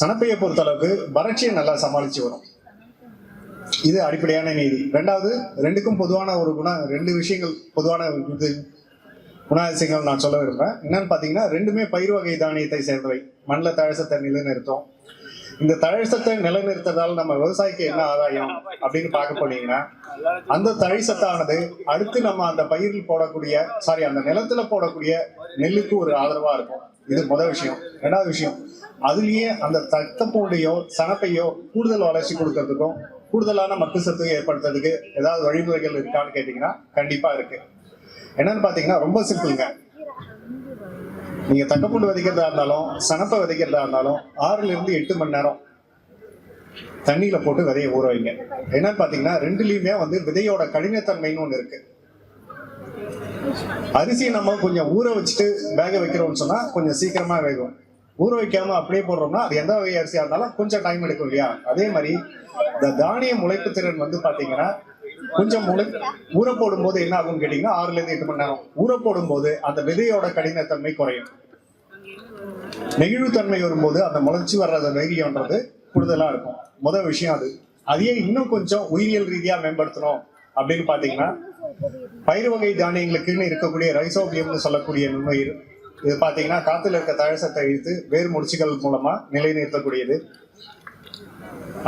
சனப்பையை பொறுத்தளவுக்கு வறட்சியை நல்லா சமாளிச்சு வரும். இது அடிப்படையான நீதி. ரெண்டாவது ரெண்டுக்கும் பொதுவான ஒரு குண ரெண்டு விஷயங்கள் பொதுவான இது குணாதிசயங்கள் நான் சொல்ல விரும்புறேன். என்னன்னு பார்த்தீங்கன்னா ரெண்டுமே பயிர் வகை தானியத்தை சேர்ந்தவை. மண்ணில் தழசத்தை நிலைநிறுத்தும். இந்த தழசத்தை நிலைநிறுத்ததால் நம்ம விவசாயிக்கு என்ன ஆதாயம் அப்படின்னு பார்க்க போனீங்கன்னா அந்த தழைசத்தானது அடுத்து நம்ம அந்த பயிரில் போடக்கூடிய சாரி அந்த நிலத்துல போடக்கூடிய நெல்லுக்கு ஒரு ஆதரவா இருக்கும். இது முதல் விஷயம். ரெண்டாவது விஷயம் அதுலயே அந்த தத்தப்பூண்டையோ சனப்பையோ கூடுதல் வளர்ச்சி கொடுக்கறதுக்கும் கூடுதலான மக்கு சத்து ஏற்படுத்துறதுக்கு ஏதாவது வழிமுறைகள் இருக்கான்னு கேட்டீங்கன்னா கண்டிப்பா இருக்கு. என்னன்னு பாத்தீங்கன்னா ரொம்ப சிம்பிளுங்க. நீங்க தக்கப்பூண்டு விதைக்கிறதா இருந்தாலும் சனப்பை விதைக்கிறதா இருந்தாலும் ஆறுல இருந்து எட்டு மணி நேரம் தண்ணியில் போட்டு விதைய ஊற வைங்க. என்னன்னு பார்த்தீங்கன்னா ரெண்டுலேயுமே வந்து விதையோட கடினத்தன்மைன்னு ஒன்று இருக்கு. அரிசியை நம்ம கொஞ்சம் ஊற வச்சுட்டு வேக வைக்கிறோம்னு சொன்னா கொஞ்சம் சீக்கிரமா வேகும். ஊற வைக்காம அப்படியே போடுறோம்னா அது எந்த வகை அரிசியா இருந்தாலும் கொஞ்சம் டைம் எடுக்கும் இல்லையா? அதே மாதிரி இந்த தானிய முளைப்பு திறன் வந்து பாத்தீங்கன்னா கொஞ்சம் முளை ஊற போடும் போது என்ன ஆகும்னு கேட்டீங்கன்னா ஆறுல இருந்து எட்டு மணி நேரம். ஊற போடும் போது அந்த விதையோட கடினத்தன்மை குறையும். நெகிழ்வுத்தன்மை வரும்போது அந்த முளைச்சி வர்ற வேகியன்றது கூடுதலாக இருக்கும். முதல் விஷயம் அது. அதையே இன்னும் கொஞ்சம் உயிரியல் ரீதியாக மேம்படுத்தணும் அப்படின்னு பார்த்தீங்கன்னா பயிர் வகை தானியங்களுக்குன்னு இருக்கக்கூடிய ரைசோபியம்னு சொல்லக்கூடிய நுண்ணுயிர் இது பார்த்தீங்கன்னா காத்துல இருக்க தழசத்தை இழுத்து வேர் முடிச்சுகள் மூலமாக நிலைநிறுத்தக்கூடியது.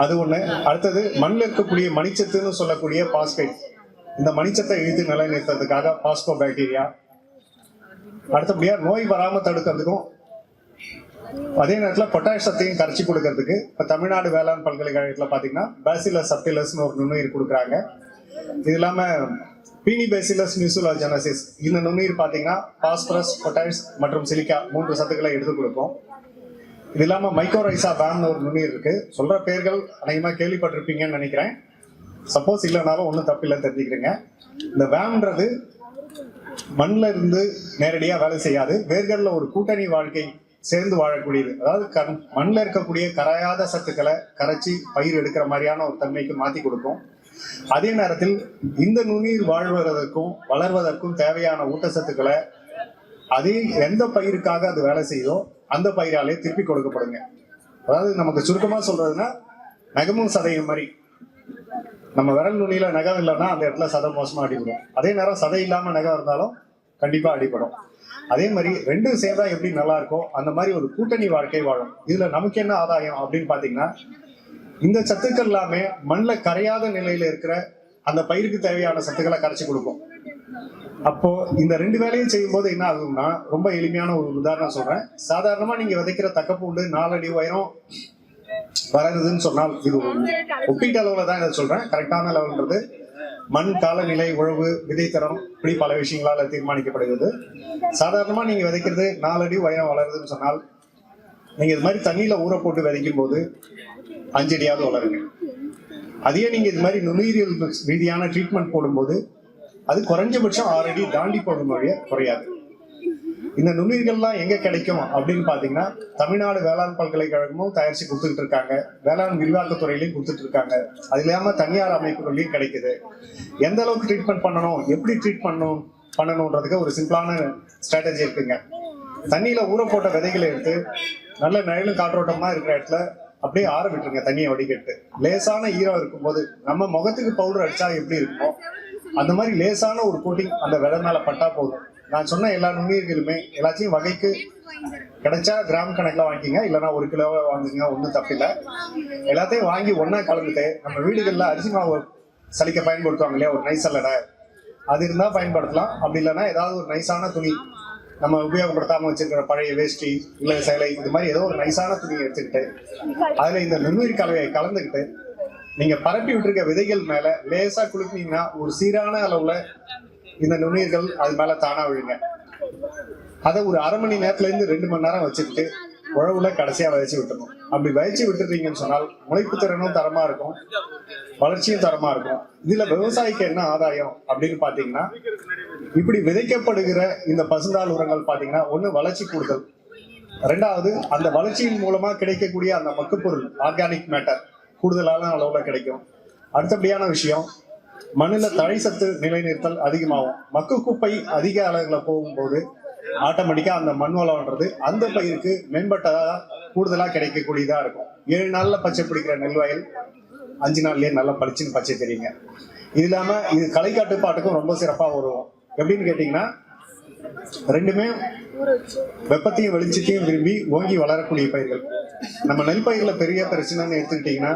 அது ஒன்று அடுத்தது மண்ணில் இருக்கக்கூடிய மணிச்சத்துன்னு சொல்லக்கூடிய பாஸ்பேட். இந்த மணிச்சத்தை இழுத்து நிலைநிறுத்துறதுக்காக பாஸ்கோ பாக்டீரியா அடுத்தபடியாக நோய் வராமல் தடுக்கிறதுக்கும் அதே நேரத்தில் பொட்டாஷ் சத்தையும் கரைச்சி கொடுக்கறதுக்கு இப்போ தமிழ்நாடு வேளாண் பல்கலைக்கழகத்தில் பார்த்தீங்கன்னா பேசிலஸ் சப்டிலஸ்னு ஒரு நுண்ணுயிர் கொடுக்குறாங்க. இது இல்லாமல் பீனி பேசிலஸ் மியூசுலாஜெனசிஸ் இந்த நுண்ணுயிர் பார்த்தீங்கன்னா பாஸ்பரஸ் பொட்டாஷ் மற்றும் சிலிக்கா மூன்று சத்துக்களை எடுத்து கொடுக்கும். இது இல்லாமல் மைக்ரோரைசா பேம்னு ஒரு நுண்ணுயிர் இருக்கு. சொல்ற பேர்கள் அநேகமாக கேள்விப்பட்டிருப்பீங்கன்னு நினைக்கிறேன். சப்போஸ் இல்லைனாலும் ஒன்றும் தப்பில்லை தெரிஞ்சுக்கிறீங்க. இந்த வேம்ன்றது மண்ணில் இருந்து நேரடியாக வேலை செய்யாது. வேர்களில் ஒரு கூட்டணி வாழ்க்கை சேர்ந்து வாழக்கூடியது. அதாவது கண் மண்ணில் இருக்கக்கூடிய கரையாத சத்துக்களை கரைச்சி பயிர் எடுக்கிற மாதிரியான ஒரு தன்மைக்கு மாற்றி கொடுக்கும். அதே நேரத்தில் இந்த நுண்ணீர் வாழ்வதற்கும் வளர்வதற்கும் தேவையான ஊட்டச்சத்துக்களை அதே எந்த பயிருக்காக அது வேலை செய்யுதோ அந்த பயிராலே திருப்பி கொடுக்கப்படுங்க. அதாவது நமக்கு சுருக்கமாக சொல்றதுன்னா நகமும் சதையும் மாதிரி. நம்ம விரல் நுனியில நகம் இல்லைன்னா அந்த இடத்துல சதை மோசமாக அடிபடும். அதே நேரம் சதை இல்லாமல் நகம் இருந்தாலும் கண்டிப்பா அடிபடும். அதே மாதிரி ரெண்டும் சேர்ந்தா எப்படி நல்லா இருக்கும் அந்த மாதிரி ஒரு கூட்டணி வாழ்க்கை வாழும். இதுல நமக்கு என்ன ஆதாயம் அப்படின்னு பாத்தீங்கன்னா இந்த சத்துக்கள் எல்லாமே மண்ணில் கரையாத நிலையில இருக்கிற அந்த பயிருக்கு தேவையான சத்துக்களை கரைச்சி கொடுக்கும். அப்போ இந்த ரெண்டு வேலையும் செய்யும்போது என்ன ஆகும்னா ரொம்ப எளிமையான ஒரு உதாரணம் சொல்றேன். சாதாரணமா நீங்க விதைக்கிற தக்கப்பூண்டு நாலடி உயரம் வளருதுன்னு சொன்னால் இது ஒப்பீட்டு அளவுல தான் இதை சொல்றேன். கரெக்டான லெவல்ன்றது மண் காலநிலை உழவு விதைத்தரம் இப்படி பல விஷயங்களால் தீர்மானிக்கப்படுகிறது. சாதாரணமாக நீங்கள் விதைக்கிறது நாலடி உயரம் வளருதுன்னு சொன்னால் நீங்கள் இது மாதிரி தண்ணியில் ஊற போட்டு விதைக்கும் போது அஞ்சடியாவது வளருங்க. அதையே நீங்கள் இது மாதிரி நுண்ணுயிரியல் ரீதியான ட்ரீட்மெண்ட் போடும்போது அது குறைஞ்சபட்சம் ஆறடி தாண்டி போடும் வழியை குறையாது. இந்த நுண்ணுயிர்கள்லாம் எங்க கிடைக்கும் அப்படின்னு பாத்தீங்கன்னா தமிழ்நாடு வேளாண் பல்கலைக்கழகமும் தயாரிச்சு கொடுத்துட்டு இருக்காங்க. வேளாண் விரிவாக்கத்துறையிலையும் கொடுத்துட்டு இருக்காங்க. அது இல்லாம தனியார் அமைப்புகள்லையும் கிடைக்குது. எந்த அளவுக்கு ட்ரீட்மெண்ட் பண்ணணும்? எப்படி ட்ரீட் பண்ணணும் பண்ணணுன்றதுக்கு ஒரு சிம்பிளான ஸ்ட்ராட்டஜி இருக்குங்க. தண்ணியில ஊற போட்ட விதைகளை எடுத்து நல்ல நிழலும் காற்றோட்டமா இருக்கிற இடத்துல அப்படியே ஆற விட்டுருங்க தண்ணியை வடிகட்டு. லேசான ஈரம் இருக்கும்போது நம்ம முகத்துக்கு பவுடர் அடிச்சா எப்படி இருக்குமோ அந்த மாதிரி லேசான ஒரு கோட்டிங் அந்த விதை மேல பட்டா போதும். நான் சொன்ன எல்லா நுண்ணுயிர்களுமே எல்லாத்தையும் வகைக்கு கிடைச்சா கிராம் கணக்கில் வாங்கிக்கிங்க இல்லைன்னா ஒரு கிலோவை வாங்குங்க ஒன்றும் தப்பில்லை. எல்லாத்தையும் வாங்கி ஒன்றா கலந்துட்டு நம்ம வீடுகளில் அரிசி மாவு சலிக்க பயன்படுத்துவாங்க இல்லையா? ஒரு நைஸ் அல்லடை அது இருந்தால் பயன்படுத்தலாம். அப்படி இல்லைன்னா ஏதாவது ஒரு நைஸான துணி நம்ம உபயோகப்படுத்தாம வச்சிருக்கிற பழைய வேஷ்டி இல்லை சேலை இது மாதிரி ஏதோ ஒரு நைஸான துணி எடுத்துக்கிட்டு அதுல இந்த நுண்ணுயிர் கலவையை கலந்துக்கிட்டு நீங்க பரப்பி விட்டுருக்க விதைகள் மேல லேசா குலுக்குனீங்கன்னா ஒரு சீரான அளவுல இந்த நுண்ணுயிர்கள் அது மேல தானா விழுங்க. அதை ஒரு அரை மணி நேரத்துல இருந்து ரெண்டு மணி நேரம் வச்சுக்கிட்டு உழவுல கடைசியா வதச்சி விட்டுணும் அப்படி வதச்சி விட்டுட்டீங்கன்னு சொன்னால் முளைப்பு திறனும் தரமா இருக்கும். வளர்ச்சியும் தரமா இருக்கும். இதுல விவசாயிக்கு என்ன ஆதாயம் அப்படின்னு பாத்தீங்கன்னா இப்படி விதைக்கப்படுகிற இந்த பசுந்தாள் உரங்கள் பாத்தீங்கன்னா ஒண்ணு வளர்ச்சி கூடுதல். ரெண்டாவது அந்த வளர்ச்சியின் மூலமா கிடைக்கக்கூடிய அந்த மக்குப்பொருள் ஆர்கானிக் மேட்டர் கூடுதலான அளவுல கிடைக்கும். அடுத்தபடியான விஷயம் மண்ணில் தழை சத்து நிலைநிறுத்தல் அதிகமாகும். மக்கு குப்பை அதிக அளவுகளில் போகும்போது ஆட்டோமேட்டிக்காக அந்த மண் வளம்ன்றது அந்த பயிருக்கு மேம்பட்டதாக கூடுதலாக கிடைக்கக்கூடியதாக இருக்கும். ஏழு நாளில் பச்சை பிடிக்கிற நெல் வயல் அஞ்சு நாள்லேயே நல்லா பளிச்சுன்னு பச்சை தெரியுங்க. இது இல்லாமல் இது களை கட்டுப்பாட்டுக்கும் ரொம்ப சிறப்பாக வரும் எப்படின்னு கேட்டிங்கன்னா ரெண்டுமே வெப்பத்தையும் வெளிச்சத்தையும் விரும்பி ஓங்கி வளரக்கூடிய பயிர்கள். நம்ம நெல் பயிரில் பெரிய பிரச்சனைன்னு எடுத்துக்கிட்டிங்கன்னா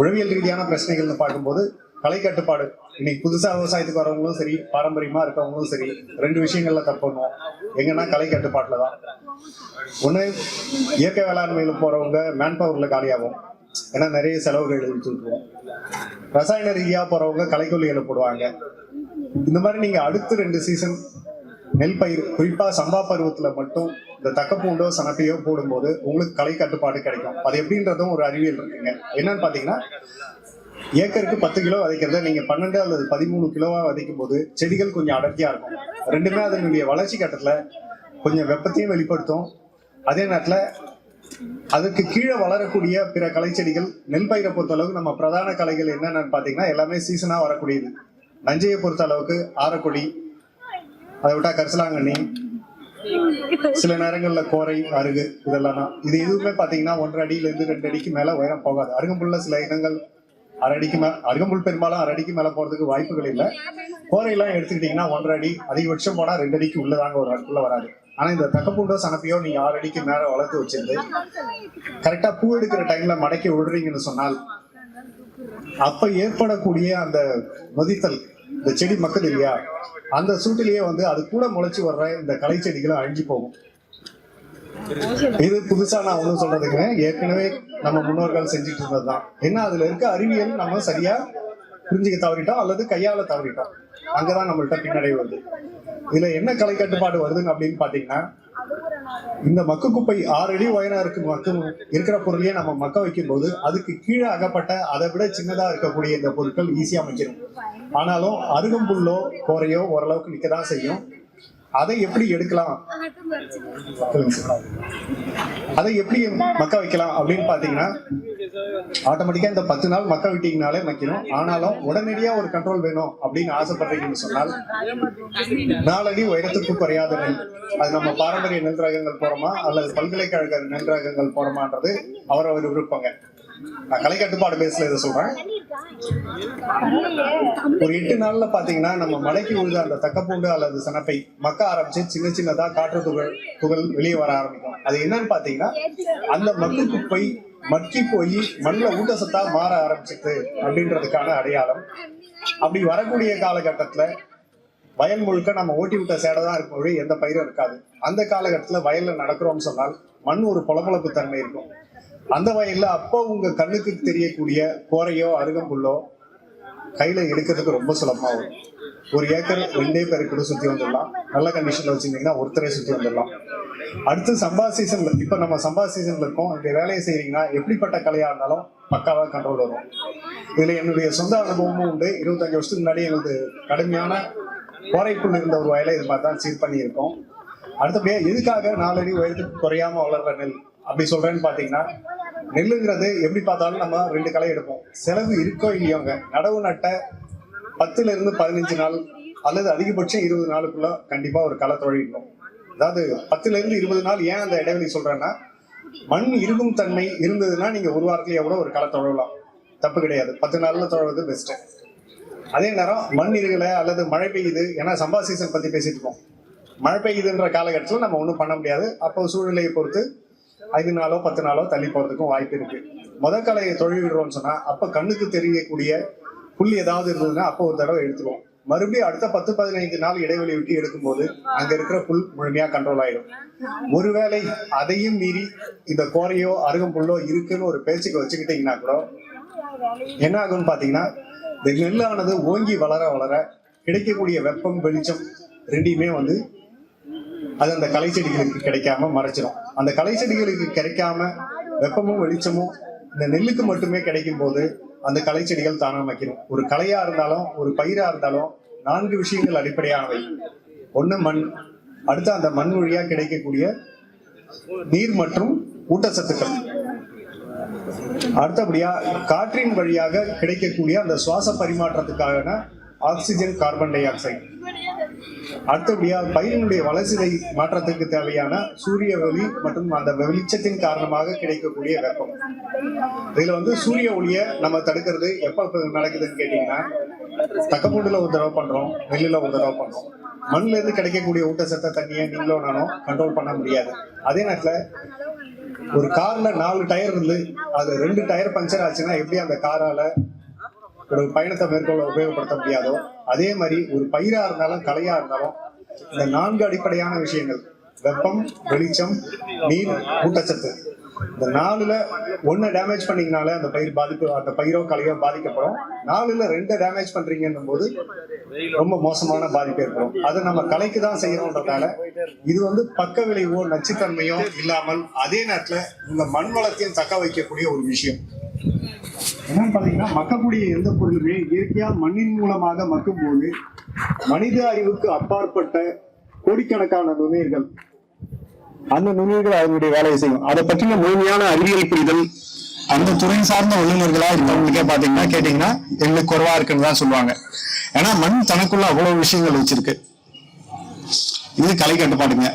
உழவியல் ரீதியான பிரச்சனைகள்னு பார்க்கும்போது கலை கட்டுப்பாடு இன்னைக்கு புதுசா விவசாயத்துக்கு வரவங்களும் சரி பாரம்பரியமா இருக்கவங்களும் சரி ரெண்டு விஷயங்கள்ல தப்பு எங்கன்னா கலை கட்டுப்பாட்டுல தான். ஒண்ணு இயற்கை வேளாண்மையில போறவங்க மேன் பவர்ல காலியாகும். ஏன்னா நிறைய செலவுகள் இழுத்து ரசாயன ரீதியா போறவங்க களைக்கொல்லிகளை போடுவாங்க இந்த மாதிரி நீங்க அடுத்து ரெண்டு சீசன் நெல் பயிர் குறிப்பா சம்பா பருவத்துல மட்டும் இந்த தக்கப்பூண்டோ சனப்பையோ போடும்போது உங்களுக்கு கலை கட்டுப்பாடு கிடைக்கும். அது எப்படின்றதும் ஒரு அறிவியல் இருக்குங்க. என்னன்னு பாத்தீங்கன்னா ஏக்கருக்கு பத்து கிலோ விதைக்கிறத நீங்க பன்னெண்டு அல்லது பதிமூணு கிலோவா விதைக்கும் போது செடிகள் கொஞ்சம் அடர்த்தியா இருக்கும். ரெண்டுமே அதனுடைய வளர்ச்சி கட்டத்துல கொஞ்சம் வெப்பத்தையும் வெளிப்படுத்தும். அதே நேரத்துல அதுக்கு கீழே வளரக்கூடிய பிற கலை செடிகள் நெல் பயிரை பொறுத்த அளவுக்கு நம்ம பிரதான கலைகள் என்னென்னு பாத்தீங்கன்னா எல்லாமே சீசனா வரக்கூடியது. நஞ்சையை பொறுத்த அளவுக்கு ஆரக்கொடி அதை விட்டா கரிசலாங்கண்ணி சில நேரங்கள்ல கோரை அருகு இதெல்லாம் தான். இது எதுவுமே பாத்தீங்கன்னா ஒன்றரை அடியில இருந்து ரெண்டு அடிக்கு மேல உயரம் போகாது. அருகம்புள்ள சில இனங்கள் அரை அடிக்கு மேல அருகம்புல் பெரும்பாலும் அரை அடிக்கு மேல போறதுக்கு வாய்ப்புகள் இல்லை. கோரை எல்லாம் எடுத்துக்கிட்டீங்கன்னா ஒன்றரை அடி அதிகபட்சம் போனா ரெண்டு அடிக்கு உள்ளதாங்க ஒரு அடுக்குள்ள வராது. ஆனா இந்த தக்கப்பூண்டோ சனப்பையோ நீங்க ஆறு அடிக்கு மேல வளர்த்து வச்சிருந்து கரெக்டா பூ எடுக்கிற டைம்ல மடக்கி விடுறீங்கன்னு சொன்னால் அப்ப ஏற்படக்கூடிய அந்த நொதித்தல் இந்த செடி மக்குது இல்லையா? அந்த சூட்டிலேயே வந்து அது கூட முளைச்சு வர்ற இந்த களை செடிகளும் அழிஞ்சு போகும். இது புதுசா நான் ஒன்றும் சொல்றதுங்க ஏற்கனவே நம்ம முன்னோர்கள் செஞ்சுட்டு இருந்ததுதான் என்ன அதுல இருக்க அறிவியல் நம்ம சரியா புரிஞ்சுக்க தவறிட்டோம் அல்லது கையால தவறிட்டோம். அங்கதான் நம்மள்ட்ட பின்னடைவு வருது. இதுல என்ன கலை கட்டுப்பாடு வருதுன்னு அப்படின்னு பாத்தீங்கன்னா இந்த மக்கு குப்பை ஆறு அடி உயரம் இருக்கு மக்கு இருக்கிற பொருளையே நம்ம மக்க வைக்கும் போது அதுக்கு கீழே அகப்பட்ட அதை விட சின்னதா இருக்கக்கூடிய இந்த பொருட்கள் ஈஸியா அமைச்சிடும் ஆனாலும் அருகம்புல்லோ கோரையோ ஓரளவுக்கு நிக்கதான் செய்யும். அதை எப்படி எடுக்கலாம்? அதை எப்படி மக்க வைக்கலாம் அப்படின்னு பாத்தீங்கன்னா ஆட்டோமேட்டிக்கா இந்த பத்து நாள் மக்க விட்டீங்கனாலே மக்கிடும் ஆனாலும் உடனடியா ஒரு கண்ட்ரோல் வேணும் அப்படின்னு ஆசைப்படுறீங்கன்னு சொன்னால் நாலடி உயரத்துக்கு குறையாத. நெல் அது நம்ம பாரம்பரிய நெல் ரகங்கள் போறோமா? அல்லது பல்கலைக்கழக நெல் ரகங்கள் போறோமான்றது அவரவர் விருப்பங்க. நான் கலை கட்டுப்பாடு பேசல இதை சொல்றேன். ஒரு எட்டு நாள்ல பாத்தீங்கன்னா நம்ம மலைக்கு விழுத அந்த தக்கப்பூண்டு அல்லது சனப்பை மக்க ஆரம்பிச்சு சின்ன சின்னதா காற்று துகள் துகள் வெளியே வர ஆரம்பிக்கும். அது என்னன்னு பாத்தீங்கன்னா அந்த மக்கு குப்பை மக்கி போய் மண்ணில் ஊட்டச்சத்தா மாற ஆரம்பிச்சிட்டு அப்படின்றதுக்கான அடையாளம். அப்படி வரக்கூடிய காலகட்டத்துல வயல் முழுக்க நம்ம ஓட்டி விட்ட சேடை தான் இருக்கும் எந்த பயிரும் இருக்காது. அந்த காலகட்டத்துல வயல்ல நடக்கிறோம்னு சொன்னால் மண் ஒரு பொலப்பொலப்பு தன்மை இருக்கும். அந்த வயல்ல அப்போ உங்க கண்ணுக்கு தெரியக்கூடிய கோரையோ அருகம்புல்லோ கையில எடுக்கிறதுக்கு ரொம்ப சுலபமா வரும். ஒரு ஏக்கர் ரெண்டே பேரு கூட சுத்தி வந்துடலாம். நல்ல கண்டிஷன்ல வச்சிருந்தீங்கன்னா ஒருத்தரே சுத்தி வந்துடலாம். அடுத்து சம்பா சீசன்ல இப்ப நம்ம சம்பா சீசன்ல இருக்கோம். இந்த வேலையை செய்யறீங்கன்னா எப்படிப்பட்ட கலையா இருந்தாலும் பக்காவா கண்ட்ரோல் வரும். இதுல என்னுடைய சொந்த அனுபவமும் உண்டு. இருபத்தஞ்சு வருஷத்துக்கு முன்னாடி எங்களுக்கு கடுமையான கோரைக்குள் இருந்த ஒரு வயலை இது மாதிரி தான் சீர் பண்ணியிருக்கோம். அடுத்தபடியா எதுக்காக நாலடி உயரத்துக்கு குறையாம வளர்ற நெல் அப்படி சொல்றேன்னு பாத்தீங்கன்னா நெல்லுங்கிறது எப்படி பார்த்தாலும் நம்ம ரெண்டு களை எடுப்போம். செலவு இருக்கோ இல்லையோங்க நடவு நட்ட பத்துல இருந்து பதினஞ்சு நாள் அல்லது அதிகபட்சம் இருபது நாளுக்குள்ள கண்டிப்பா ஒரு களை தொழிலும் அதாவது பத்துல இருந்து இருபது நாள் ஏன் அந்த இடைவெளி சொல்றேன்னா மண் இருக்கும் தன்மை இருந்ததுன்னா நீங்க ஒரு வாரத்திலேயே கூட ஒரு களை தொழலாம். தப்பு கிடையாது. பத்து நாள்ல தொழுவது பெஸ்ட் அதே நேரம் மண் இருக்கல அல்லது மழை பெய்யுது ஏன்னா சம்பா சீசன் பத்தி பேசிட்டு இருக்கோம். மழை பெய்யுதுன்ற காலகட்டத்தில் நம்ம ஒன்றும் பண்ண முடியாது. அப்போ சூழ்நிலையை பொறுத்து ஐந்து நாளோ பத்து நாளோ தள்ளி போகிறதுக்கும் வாய்ப்பு இருக்கு. முத கலையை தொழில் விடுறோம்னு சொன்னால் அப்போ கண்ணுக்கு தெரியக்கூடிய புள்ளி ஏதாவது இருந்ததுன்னா அப்போ ஒரு தடவை எடுத்துருவோம். மறுபடியும் அடுத்த பத்து பதினைந்து நாள் இடைவெளி விட்டு எடுக்கும்போது அங்க இருக்கிற புல் முழுமையா கண்ட்ரோல் ஆயிடும். ஒருவேளை அதையும் மீறி இந்த கோரையோ அருகம்புல்லோ இருக்குன்னு ஒரு பேச்சுக்கு வச்சுக்கிட்டீங்கன்னா கூட என்ன ஆகும்னு பாத்தீங்கன்னா இந்த நெல்லானது ஓங்கி வளர வளர கிடைக்கக்கூடிய வெப்பம் வெளிச்சம் ரெண்டையுமே வந்து அது அந்த களை செடிகளுக்கு கிடைக்காம மறைச்சிடும் அந்த களை செடிகளுக்கு கிடைக்காம வெப்பமும் வெளிச்சமும் இந்த நெல்லுக்கு மட்டுமே கிடைக்கும் போது அந்த களை செடிகள் தானா வைக்கணும் ஒரு களையா இருந்தாலும் ஒரு பயிரா இருந்தாலும் நான்கு விஷயங்கள் அடிப்படையானவை. ஒன்று மண். அடுத்து அந்த மண் வழியா கிடைக்கக்கூடிய நீர் மற்றும் ஊட்டச்சத்துக்கள். அடுத்தபடியா காற்றின் வழியாக கிடைக்கக்கூடிய அந்த சுவாச பரிமாற்றத்துக்கான ஆக்சிஜன் கார்பன் டை ஆக்சைடு. அடுத்தபடியாக பயிரினுடைய வளர்ச்சிதை மாற்றத்துக்கு தேவையான சூரிய ஒளி மற்றும் அந்த வெளிச்சத்தின் காரணமாக கிடைக்கக்கூடிய வெப்பம். இதுல வந்து சூரிய ஒளியை நம்ம தடுக்கிறது எப்ப நடக்குதுன்னு கேட்டீங்கன்னா தக்கப்பூண்டுல ஒரு தடவை பண்றோம் நெல்லுல ஒரு தடவை பண்றோம். மண்ணுல இருந்து கிடைக்கக்கூடிய ஊட்டச்சத்த தண்ணியை நீங்களோ நானும் கண்ட்ரோல் பண்ண முடியாது. அதே நேரத்துல ஒரு கார்ல நாலு டயர் இருந்து அது ரெண்டு டயர் பஞ்சர் ஆச்சுன்னா எப்படி அந்த காரால ஒரு பயணத்தை மேற்கொள்ள உபயோகப்படுத்த முடியாதோ அதே மாதிரி ஒரு பயிரா இருந்தாலும் கலையா இருந்தாலும் இந்த நான்கு அடிப்படையான விஷயங்கள் வெப்பம் வெளிச்சம் நீர் ஊட்டச்சத்து. இந்த நாலுல ஒன்னு டேமேஜ் பண்ணீங்கனாலே அந்த பயிர் பாதிப்பு அந்த பயிரோ கலையோ பாதிக்கப்படும். நாலுல ரெண்டு டேமேஜ் பண்றீங்கன்னும் போது ரொம்ப மோசமான பாதிப்பு ஏற்படும். அதை நம்ம கலைக்கு தான் செய்யறோன்றதால இது வந்து பக்க விளைவோ நச்சுத்தன்மையோ இல்லாமல் அதே நேரத்துல இந்த மண் வளத்தையும் தக்க வைக்கக்கூடிய ஒரு விஷயம். என்னன்னு பாத்தீங்கன்னா மக்கக்கூடிய எந்த பொருளுமே இயற்கையா மண்ணின் மூலமாக மக்கும் போது மனித அறிவுக்கு அப்பாற்பட்ட கோடிக்கணக்கான நுண்ணுயிர்கள். அந்த நுண்ணுயிர்கள் அதனுடைய வேலையை செய்யும். அதை பற்றின முழுமையான அறிவியல் புரிதல் அந்த துறை சார்ந்த வல்லுநர்களா இருக்கவங்களுக்கே பாத்தீங்கன்னா கேட்டீங்கன்னா எங்களுக்கு குறைவா இருக்குன்னு தான் சொல்லுவாங்க. ஏன்னா மண் தனக்குள்ள அவ்வளவு விஷயங்கள் வச்சிருக்கு. இது கலை கட்டுப்பாடுங்க.